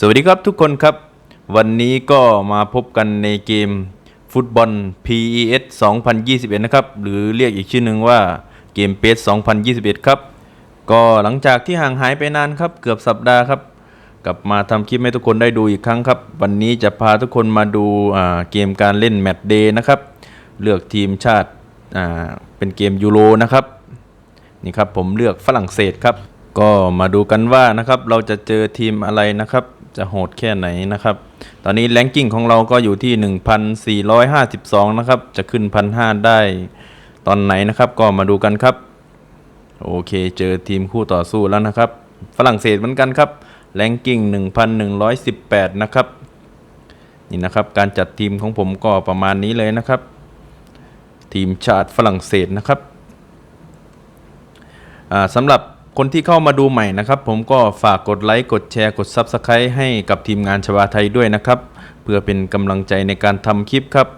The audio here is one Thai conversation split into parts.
สวัสดีครับทุกคนครับ วันนี้ก็มาพบกันในเกมฟุตบอล PES 2021 นะครับ หรือเรียกอีกชื่อหนึ่งว่าเกม PES 2021 ครับ ก็หลังจากที่ห่างหายไปนานครับ เกือบสัปดาห์ครับ กลับมาทำคลิปให้ทุกคนได้ดูอีกครั้งครับ วันนี้จะพาทุกคนมาดูอ่าเกมการเล่นแมตช์เดย์นะครับ เลือกทีมชาติอ่าเป็นเกมยูโรนะครับนี่ครับผมเลือกฝรั่งเศสครับ ก็มาดูกันว่านะครับเราจะเจอทีมอะไรนะครับ จะโหดแค่ไหนนะครับ ตอนนี้แรงกิ้งของเราก็อยู่ที่ 1,452 นะครับ จะขึ้น 1,500 ได้ตอนไหนนะครับ ก็มาดูกันครับ โอเค เจอทีมคู่ต่อสู้แล้วนะครับ ฝรั่งเศสเหมือนกันครับแรงกิ้ง 1,118 นะครับ นี่นะครับ การจัดทีมของผมก็ประมาณนี้เลยนะครับ ทีมชาติฝรั่งเศสนะครับสำหรับ คนที่เข้ามาดูใหม่นะครับผมก็ฝากกดไลค์กดแชร์กด Subscribe ให้กับทีมงานชวาไทยด้วยนะครับ เพื่อเป็นกำลังใจในการทำคลิปครับ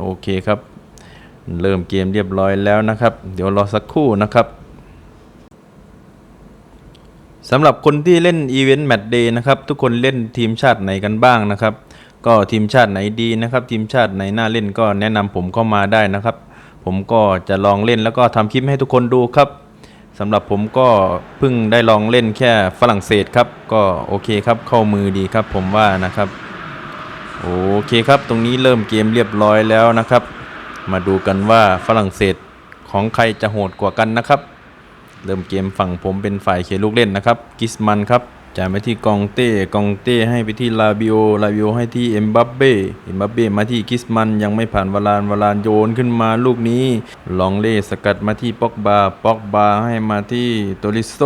โอเคครับ เริ่มเกมเรียบร้อยแล้วนะครับ เดี๋ยวรอสักครู่นะครับสำหรับคนที่เล่นอีเวนต์แมตช์เดย์นะครับ ทุกคนเล่นทีมชาติไหนกันบ้างนะครับ ก็ทีมชาติไหนดีนะครับ ทีมชาติไหนน่าเล่นก็แนะนำผมเข้ามาได้นะครับ ผมก็จะลองเล่นแล้วก็ทำคลิปให้ทุกคนดูครับ สำหรับผมก็เพิ่งได้ลองเล่นแค่ฝรั่งเศสครับ ก็โอเคครับเข้ามือดีครับผมว่านะครับ โอเคครับ ตรงนี้เริ่มเกมเรียบร้อยแล้วนะครับ มาดูกันว่าฝรั่งเศสของใครจะโหดกว่ากันนะครับ เริ่มเกมฝั่งผมเป็นฝ่ายเขียลูกเล่นนะครับ กิสมันครับ จ่ายไปที่กองเต้กองเต้ให้ไปที่ลาบิโอลาบิโอให้ที่เอ็มบัปเบ้เอ็มบัปเบ้มาที่กิสมันยังไม่ผ่านวาลานวาลานโยนขึ้นมาลูกนี้ ลองเล่สกัดมาที่ปอกบาปอกบาให้มาที่โตริโซ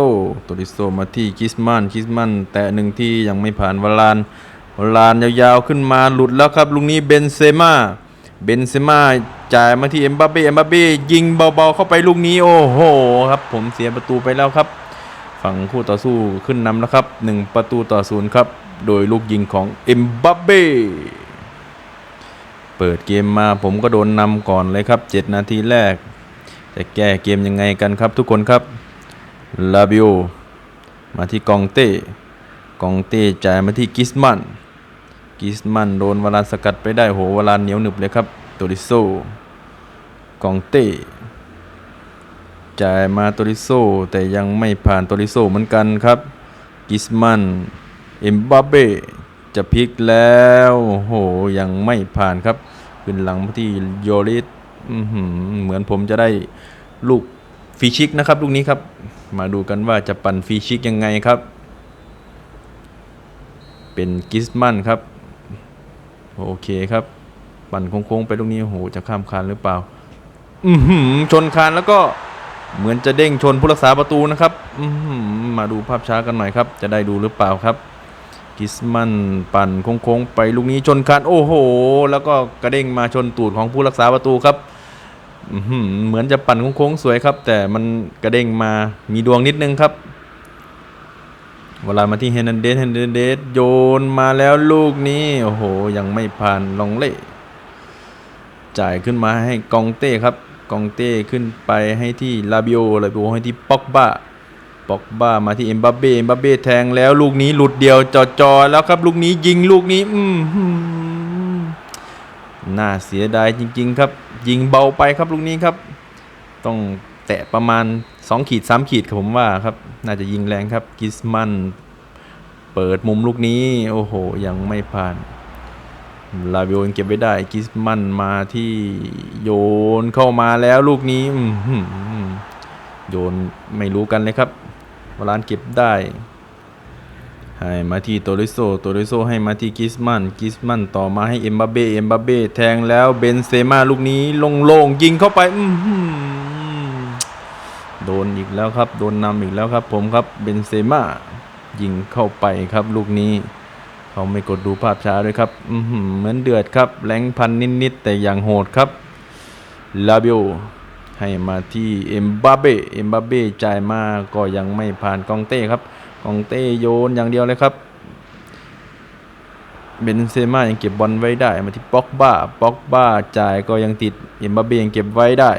โตริโซมาที่กิสมันกิสมันแตะหนึ่งที่ยังไม่ผ่านวาลานวาลานยาวๆขึ้นมาหลุดแล้วครับลูกนี้เบนเซม่าเบนเซม่าจ่ายมาที่เอ็มบัปเบ้เอ็มบัปเบ้ยิงเบาๆเข้าไปลูกนี้โอ้โหครับผมเสียประตูไปแล้วครับ ฝั่งคู่ต่อสู้ขึ้นนำแล้วครับ 1 ประตูต่อศูนย์ครับ โดยลูกยิงของเอ็มบัปเบ้เปิดเกมมาผมก็โดนนำก่อนเลยครับ 7 นาทีแรก จะแก้เกมยังไงกันครับทุกคนครับลาบิโอมาที่กองเต้กองเต้จ่ายมาที่กิสมันกิสมันโดนวลานสกัดไปได้โหวลานเหนียวหนึบเลยครับโตริโซกองเต้ จ่ายมาโตริโซแต่ยังไม่ผ่านโตริโซเหมือนกันครับ กิสมันเอ็มบัปเบ้จะพลิกแล้วโหยังไม่ผ่านครับขึ้นหลังที่โยริสเหมือนผมจะได้ลูกฟรีชิกนะครับลูกนี้ครับ มาดูกันว่าจะปั่นฟรีชิกยังไงครับ เป็นกิสมันครับ โอเคครับ ปั่นโค้งๆไปลูกนี้โหจะข้ามคานหรือเปล่า อือหือชนคานแล้วก็ เหมือนจะเด้งชนผู้รักษาประตูนะครับมาดูภาพช้ากันหน่อยครับ จะได้ดูหรือเปล่าครับกิสมันปั่นโค้งๆไปลูกนี้ชนคานโอ้โห แล้วก็กระเด้งมาชนตูดของผู้รักษาประตูครับเหมือนจะปั่นโค้งๆสวยครับ แต่มันกระเด้งมามีดวงนิดนึงครับ เวลามาที่เฮนันเดสเฮนันเดสโยนมาแล้วลูกนี้โอ้โห ยังไม่ผ่านลองเล่จ่ายขึ้นมาให้กองเต้ครับ กองเต้ขึ้นไปให้ที่ลาบิโอลาบิโอให้ที่ป็อกบ้าป็อกบ้ามาที่เอ็มบัปเบ้เอ็มบัปเบ้แทงแล้วลูกนี้หลุดเดียวจอจอแล้วครับลูกนี้ยิงลูกนี้อืมหือน่าเสียดายจริง ๆ ครับ ยิงเบาไปครับลูกนี้ครับ ต้องแตะประมาณ 2 ขีด 3 ขีดครับผมว่าครับ น่าจะยิงแรงครับกิสมัน เปิดมุมลูกนี้ โอ้โห ยังไม่ผ่าน ลาบิโอยังเก็บไว้ได้กิสมันมาที่โยนเข้ามาแล้วลูกนี้โยนไม่รู้กันเลยครับวาลานเก็บได้ให้มาที่โตริโซโตริโซให้มาที่กิสมันกิสมันต่อมาให้เอ็มบัปเบ้เอ็มบัปเบ้แทงแล้วเบนเซม่าลูกนี้โล่งๆยิงเข้าไปอืโดนอีกแล้วครับ โดนนำอีกแล้วครับ ผมครับเบนเซม่ายิงเข้าไปครับลูกนี้ เขาไม่กดดูภาพช้าด้วยครับอืเหมือนเดือดครับ แรงพันนิดๆแต่อย่างโหดครับ ลาบิโอให้มาที่เอ็มบาเบ้เอ็มบาเบ้จ่ายมาก็ยังไม่ผ่านกองเต้ครับ กองเต้โยนอย่างเดียวเลยครับ เบนเซม่ายังเก็บบอลไว้ได้ มาที่ป็อกบ้าป็อกบ้าจ่ายก็ยังติด เอ็มบาเบ้ยังเก็บไว้ได้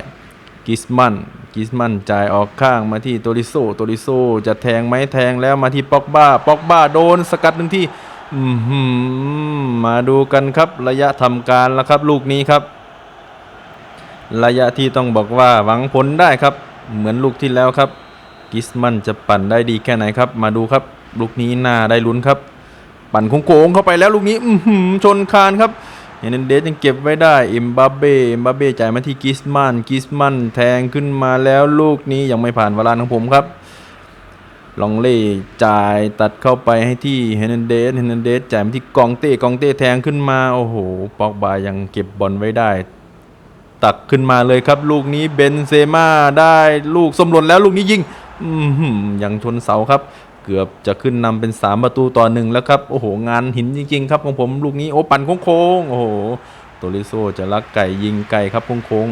กิสมันกิสมันจ่ายออกข้างมาที่โตริโซโตริโซจะแทงไหมแทงแล้วมาที่ป็อกบ้าป็อกบ้าโดนสกัดหนึ่งที่ มาดูกันครับระยะทำการแล้วครับ ลูกนี้ครับ ระยะที่ต้องบอกว่าหวังผลได้ครับ เหมือนลูกที่แล้วครับ กิสมันจะปั่นได้ดีแค่ไหนครับ มาดูครับ ลูกนี้น่าได้ลุ้นครับ ปั่นโค้งเข้าไปแล้วลูกนี้อือหือชนคานครับเฮนเดสยังเก็บไว้ได้เอ็มบาเบ้เอ็มบาเบ้จ่ายมาที่กิสมันกิสมันแทงขึ้นมาแล้วลูกนี้ยังไม่ผ่านเวลาของผมครับ ลองเล่จ่ายตัดเข้าไปให้ที่เฮนเดสเฮนเดสจ่ายมาที่กองเต้กองเต้แทงขึ้นมา โอ้โห ปอกบายังเก็บบอลไว้ได้ ตักขึ้นมาเลยครับ ลูกนี้เบนเซม่าได้ลูกสมหล่นแล้วลูกนี้ยิงยังชนเสาครับ เกือบจะขึ้นนำเป็น 3 ประตูต่อหนึ่งแล้วครับ โอ้โห งานหินจริงๆ ครับของผมลูกนี้โอ้ปั่นโค้งๆโอ้โหโตริโซจะลักไก่ยิงไก่ครับโค้ง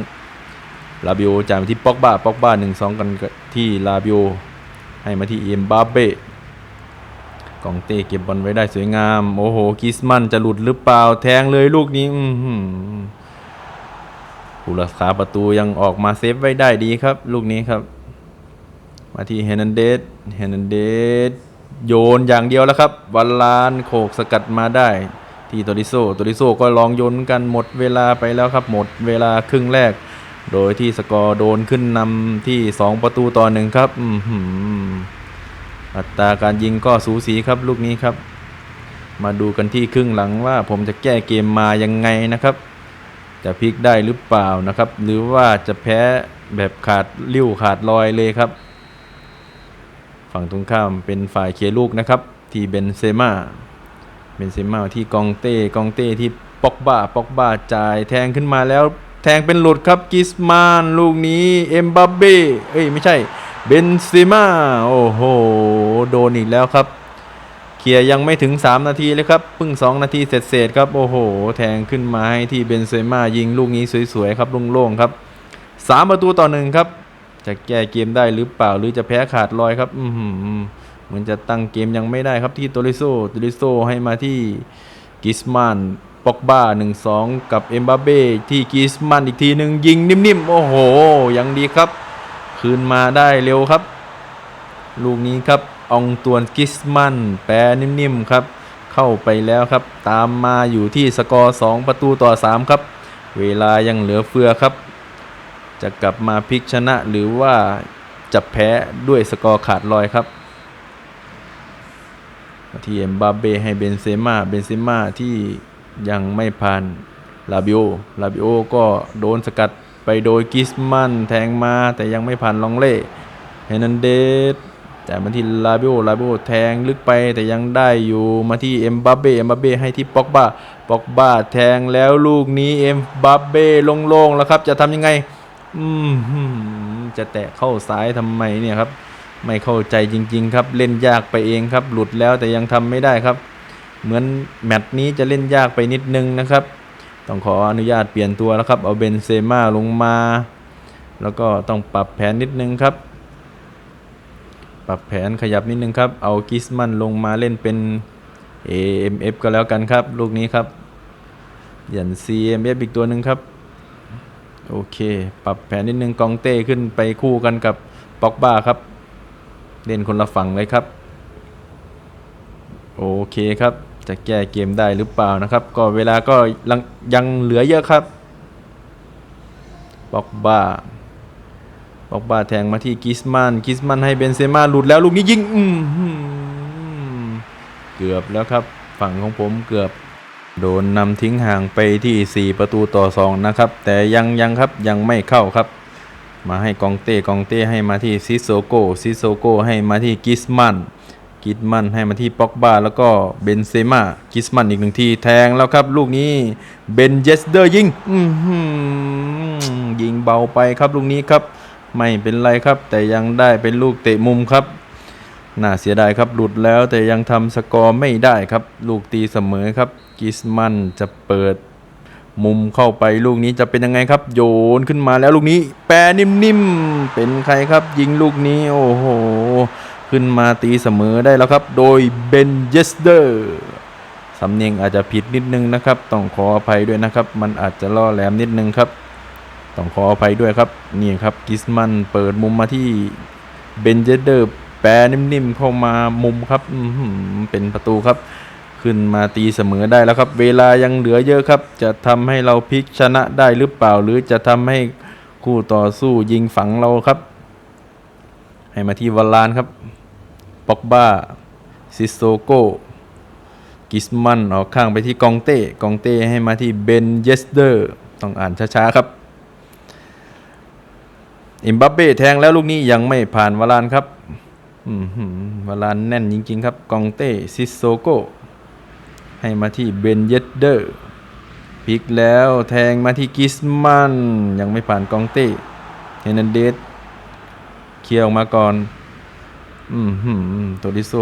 ๆลาบิโอจ่ายมาที่ปอกบ้าปอกบ้าหนึ่งสองกันที่ลาบิโอ ให้มาที่เอ็มบาเบ้กองเต้เก็บบอลไว้ได้สวยงาม โอ้โห กิสมันจะหลุดหรือเปล่า แทงเลยลูกนี้ผู้รักษาประตูยังออกมาเซฟไว้ได้ดีครับ ลูกนี้ครับ มาที่เฮนันเดส เฮนันเดส โยนอย่างเดียวแล้วครับ วัลลานโขกสกัดมาได้ ที่โตริโซโตริโซก็ลองโยนกันหมดเวลาไปแล้วครับ หมดเวลาครึ่งแรก โดยที่สกอร์โดนขึ้นนำที่ 2 ประตูต่อหนึ่งครับอัตราการยิงก็สูสีครับลูกนี้ครับ มาดูกันที่ครึ่งหลังว่าผมจะแก้เกมมายังไงนะครับ จะพลิกได้หรือเปล่านะครับ หรือว่าจะแพ้แบบขาดลิ้วขาดลอยเลยครับ ฝั่งตรงข้ามเป็นฝ่ายเคียร์ลูกนะครับ ที่เบนเซม่าเบนเซม่าที่กองเต้กองเต้ที่ปอกบ้าปอกบ้าจ่ายแทงขึ้นมาแล้ว แทงเป็นหลุดครับกิสมานลูกนี้เอ็มบัปเบ้เอ้ยไม่ใช่เบนเซม่าโอ้โหโดนอีกแล้วครับเคลียร์ยังไม่ถึง 3 นาทีเลยครับเพิ่ง 2 นาทีเสร็จๆครับโอ้โห แทงขึ้นมาให้ที่เบนเซม่ายิงลูกนี้สวยๆครับโล่งๆครับ 3 ประตูต่อหนึ่งครับ จะแก้เกมได้หรือเปล่าหรือจะแพ้ขาดลอยครับอือหือเหมือนจะตั้งเกมยังไม่ได้ครับที่โตริโซโตริโซให้มาที่กิสมาน ปอกบ้า1 2 กับเอ็มบาเบ้ที่กิสมันอีกทีหนึ่งยิงนิ่มๆ โอ้โห ยังดีครับ คืนมาได้เร็วครับ ลูกนี้ครับ องตวนกิสมันแปรนิ่มๆ ครับ เข้าไปแล้วครับ ตามมาอยู่ที่สกอร์ 2 ประตูต่อ 3 ครับ เวลายังเหลือเฟือครับ จะกลับมาพลิกชนะหรือว่าจะแพ้ด้วยสกอร์ขาดลอยครับที่เอ็มบาเบ้ให้เบนเซม่าเบนเซม่าที่ ยังไม่ผ่านลาบิโอลาบิโอก็โดนสกัดไปโดยกิสมันแทงมาแต่ยังไม่ผ่านลองเล่เฮนันเดสแต่มาที่ลาบิโอลาบิโอแทงลึกไปแต่ยังได้อยู่มาที่เอ็มบาเบ้เอ็มบาเบ้ให้ที่ป็อกบ้าป็อกบ้าแทงแล้วลูกนี้เอ็มบาเบ้โล่งๆแล้วครับ จะทำยังไงอืมหืมจะแตะเข้าซ้ายทำไมเนี่ยครับ ไม่เข้าใจจริง ๆ ครับ เล่นยากไปเองครับ หลุดแล้วแต่ยังทำไม่ได้ครับ เหมือนแมตช์นี้จะเล่นยากไปนิดนึงนะครับ ต้องขออนุญาตเปลี่ยนตัวแล้วครับ เอาเบนเซม่าลงมา แล้วก็ต้องปรับแผนนิดนึงครับ ปรับแผนขยับนิดนึงครับ เอากิสมันลงมาเล่นเป็น AMF ก็แล้วกันครับ ลูกนี้ครับหยัน CMF อีกตัวหนึ่งครับ โอเค ปรับแผนนิดนึงกองเต้ขึ้นไปคู่กันกับป็อกบ้าครับ เล่นคนละฝั่งเลยครับ โอเคครับ จะแก้เกมได้หรือเปล่านะครับ ก็เวลาก็ยังเหลือเยอะครับป็อกบ้าป็อกบ้าแทงมาที่กิสมันกิสมันให้เบนเซม่าหลุดแล้วลูกนี้ยิงอืเกือบแล้วครับ ฝั่งของผมเกือบ โดนนำทิ้งห่างไปที่ 4 ประตูต่อ 2 นะครับ แต่ยังยังครับยังไม่เข้าครับ มาให้กองเต้กองเต้ให้มาที่ซิโซโกซิโซโกให้มาที่กิสมัน กิสมันให้มาที่ป็อกบ้าแล้วก็เบนเซม่ากิสมันอีกหนึ่งทีแทงแล้วครับลูกนี้เบนเจสเดอร์ยิงอื้อหือยิงเบาไปครับลูกนี้ครับ ไม่เป็นไรครับ แต่ยังได้เป็นลูกเตะมุมครับน่าเสียดายครับหลุดแล้วแต่ยังทำสกอร์ไม่ได้ครับ ลูกตีเสมอครับ กิสมันจะเปิดมุมเข้าไปลูกนี้จะเป็นยังไงครับ โยนขึ้นมาแล้วลูกนี้ แปรนิ่มๆ เป็นใครครับ ยิงลูกนี้ โอ้โห ขึ้นมาตีเสมอได้แล้วครับ โดยเบนเยสเดอร์สำเนียงอาจจะผิดนิดนึงนะครับ ต้องขออภัยด้วยนะครับ มันอาจจะล่อแหลมนิดนึงครับ ต้องขออภัยด้วยครับ นี่ครับกิสมันเปิดมุมมาที่เบนเจเดอร์แปรนิ่มๆเข้ามามุมครับเป็นประตูครับ ขึ้นมาตีเสมอได้แล้วครับ เวลายังเหลือเยอะครับ จะทำให้เราพลิกชนะได้หรือเปล่า หรือจะทำให้คู่ต่อสู้ยิงฝังเราครับ ให้มาที่วาลานครับ ป็อกบ้าซิโซโกกิสมันออกข้างไปที่กองเต้ กองเต้ให้มาที่เบนเยสเดอร์ ต้องอ่านช้า ๆ ครับ อิมบัปเป้แทงแล้วลูกนี้ยังไม่ผ่านวาลานครับวาลานแน่นจริง ๆ ครับ กองเต้ซิโซโกให้มาที่เบนเยสเดอร์พลิกแล้วแทงมาที่กิสมันยังไม่ผ่านกองเต้ เฮนันเดสเคลียร์ออกมาก่อน อืมหืมโตดิโซ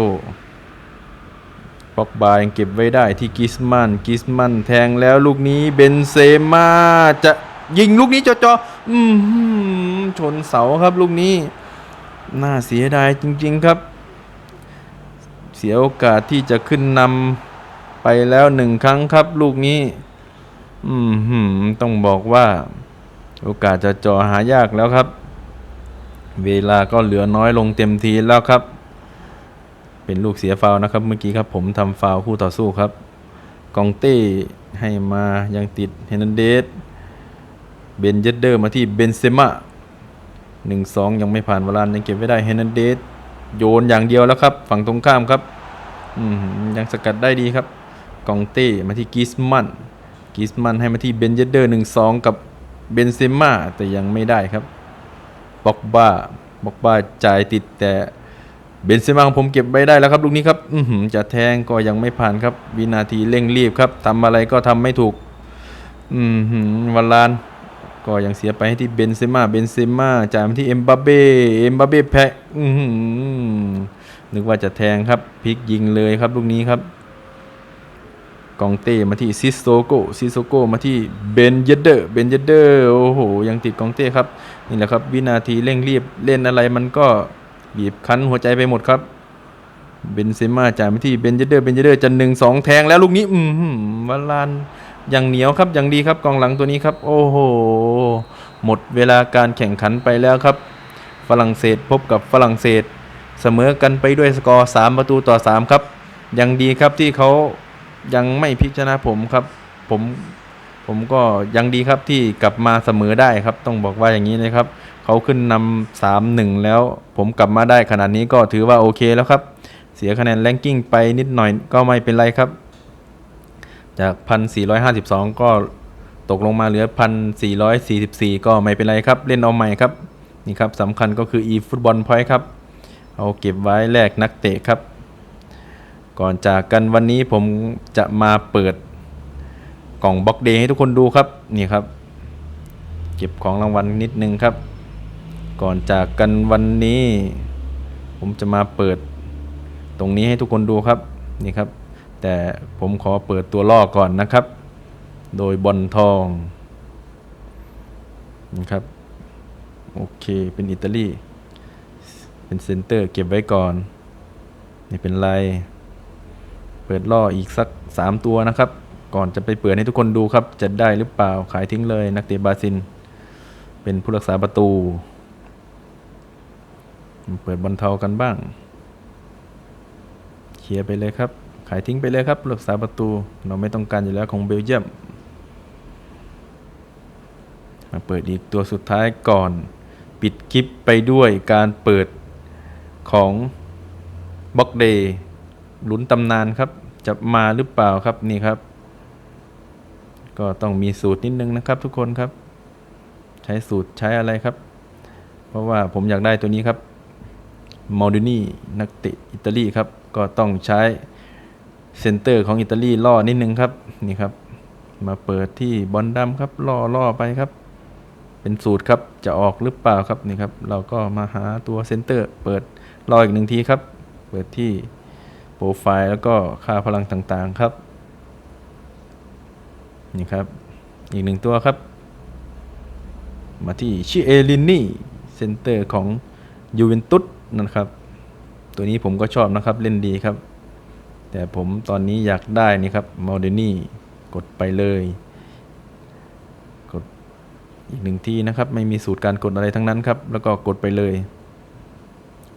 ปอกบายังเก็บไว้ได้ที่กิสมันกิสมันแทงแล้วลูกนี้เบนเซม่าจะยิงลูกนี้จอๆอืมหืมชนเสาครับลูกนี้ น่าเสียดายจริง ๆครับ เสียโอกาสที่จะขึ้นนำไปแล้วหนึ่งครั้งครับ ลูกนี้ อืมหืมต้องบอกว่า โอกาสจะจ่อหายากแล้วครับ เวลาก็เหลือน้อยลงเต็มทีแล้วครับ เป็นลูกเสียฟาวนะครับ เมื่อกี้ครับผมทำฟาวคู่ต่อสู้ครับ กองเต้ให้มายังติดเฮนันเดสเบนเยเดอร์มาที่เบนเซม่าหนึ่งสองยังไม่ผ่านวาลานยังเก็บไว้ได้เฮนันเดสโยนอย่างเดียวแล้วครับ ฝั่งตรงข้ามครับยังสกัดได้ดีครับ กองเต้มาที่กิสมันกิสมันให้มาที่เบนเยเดอร์หนึ่งสองกับเบนเซม่าแต่ยังไม่ได้ครับ บอกบ้าบอกบ้าจ่ายติดแต่เบนเซม่าของผมเก็บไว้ได้แล้วครับลูกนี้ครับ อืจะแทงก็ยังไม่ผ่านครับ วินาทีเร่งรีบครับทำอะไรก็ทำไม่ถูก อืวันลาน ก็ยังเสียไปให้ที่เบนเซม่าเบนเซม่าจ่ายมาที่เอ็มบัปเบ้เอ็มบัปเบ้แพ้อื้อหือนึกว่าจะแทงครับพลิกยิงเลยครับลูกนี้ครับ กองเต้มาที่ซิสโซโกซิสโซโกมาที่เบนเยเดอร์เบนเยเดอร์โอ้โห ยังติดกองเต้ครับ นี่แหละครับ วินาทีเร่งรีบเล่นอะไรมันก็บีบคั้นหัวใจไปหมดครับเบนเซม่าจ่ายมาที่เบนเยเดอร์เบนเยเดอร์จะหนึ่งสองแทงแล้วลูกนี้อืมวาลานอย่างเหนียวครับอย่างดีครับกองหลังตัวนี้ครับ โอ้โห หมดเวลาการแข่งขันไปแล้วครับ ฝรั่งเศสพบกับฝรั่งเศส เสมอกันไปด้วยสกอร์ 3 ประตูต่อ 3 ครับ ยังดีครับที่เขา ยังไม่พลิกชนะผมครับ ผมผมก็ยังดีครับที่กลับมาเสมอได้ครับ ต้องบอกว่าอย่างนี้นะครับ เขาขึ้นนำสามหนึ่งแล้ว ผมกลับมาได้ขนาดนี้ก็ถือว่าโอเคแล้วครับ เสียคะแนนแรงกิ้งไปนิดหน่อยก็ไม่เป็นไรครับ จาก1,452ก็ตกลงมาเหลือ1,444ก็ไม่เป็นไรครับ เล่นเอาใหม่ครับ นี่ครับสำคัญก็คือ e ฟุตบอลพอยต์ครับ เอาเก็บไว้แลกนักเตะครับ ก่อนจากกันวันนี้ผมจะมาเปิดกล่องบ็อกเดย์ให้ทุกคนดูครับนี่ครับ เก็บของรางวัลนิดนึงครับ ก่อนจากกันวันนี้ ผมจะมาเปิดตรงนี้ให้ทุกคนดูครับนี่ครับ แต่ผมขอเปิดตัวล่อก่อนนะครับ โดยบอลทองนะครับโอเคเป็นอิตาลีเป็นเซนเตอร์เก็บไว้ก่อน นี่เป็นไร ปิดล่ออีกสัก 3 ตัวนะครับ ก่อนจะไปเปิดให้ทุกคนดูครับ จะได้หรือเปล่าขายทิ้งเลยนักเตะบาซิน เป็นผู้รักษาประตู เปิดบอลเทากันบ้างเคลียร์ไปเลยครับ ขายทิ้งไปเลยครับผู้รักษาประตู เราไม่ต้องการอยู่แล้วของเบลเยียมมาเปิดอีกตัวสุดท้ายก่อน ปิดคลิปไปด้วยการเปิดของบ็อกเดย์ลุ้นตำนานครับ จะมาหรือเปล่าครับนี่ครับ ก็ต้องมีสูตรนิดนึงนะครับ ทุกคนครับ ใช้สูตรใช้อะไรครับ เพราะว่าผมอยากได้ตัวนี้ครับมอลดินีนักเตะอิตาลีครับ ก็ต้องใช้เซนเตอร์ของอิตาลีล่อนิดนึงครับนี่ครับ มาเปิดที่บอลดำครับล่อล่อไปครับ เป็นสูตรครับจะออกหรือเปล่าครับนี่ครับ เราก็มาหาตัวเซนเตอร์ เปิดรออีกหนึ่งทีครับ เปิดที่ รไฟล์แล้วก็ค่าพลังต่างๆครับ นี่ครับ อีกหนึ่งตัวครับ มาที่ชิเอลินนี่เซนเตอร์ของยูเวนตุสนะครับ ตัวนี้ผมก็ชอบนะครับเล่นดีครับ แต่ผมตอนนี้อยากได้นี่ครับมอลเดนี่กดไปเลย กดอีกหนึ่งที่นะครับ ไม่มีสูตรการกดอะไรทั้งนั้นครับ แล้วก็กดไปเลย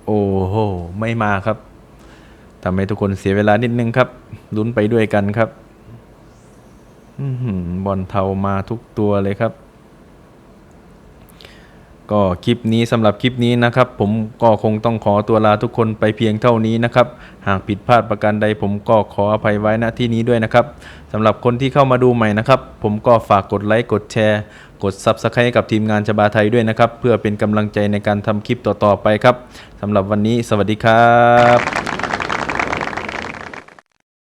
โอ้โห ไม่มาครับ ทำให้ทุกคนเสียเวลานิดนึงครับลุ้นไปด้วยกันครับอบอลเทามาทุกตัวเลยครับ ก็คลิปนี้สำหรับคลิปนี้นะครับ ผมก็คงต้องขอตัวลาทุกคนไปเพียงเท่านี้นะครับ หากผิดพลาดประการใด ผมก็ขออภัยไว้ณที่นี้ด้วยนะครับสำหรับคนที่เข้ามาดูใหม่นะครับ ผมก็ฝากกดไลค์กดแชร์ กด Subscribe กับทีมงานชบาไทยด้วยนะครับ เพื่อเป็นกำลังใจในการทำคลิปต่อๆไปครับสำหรับวันนี้ สวัสดีครับ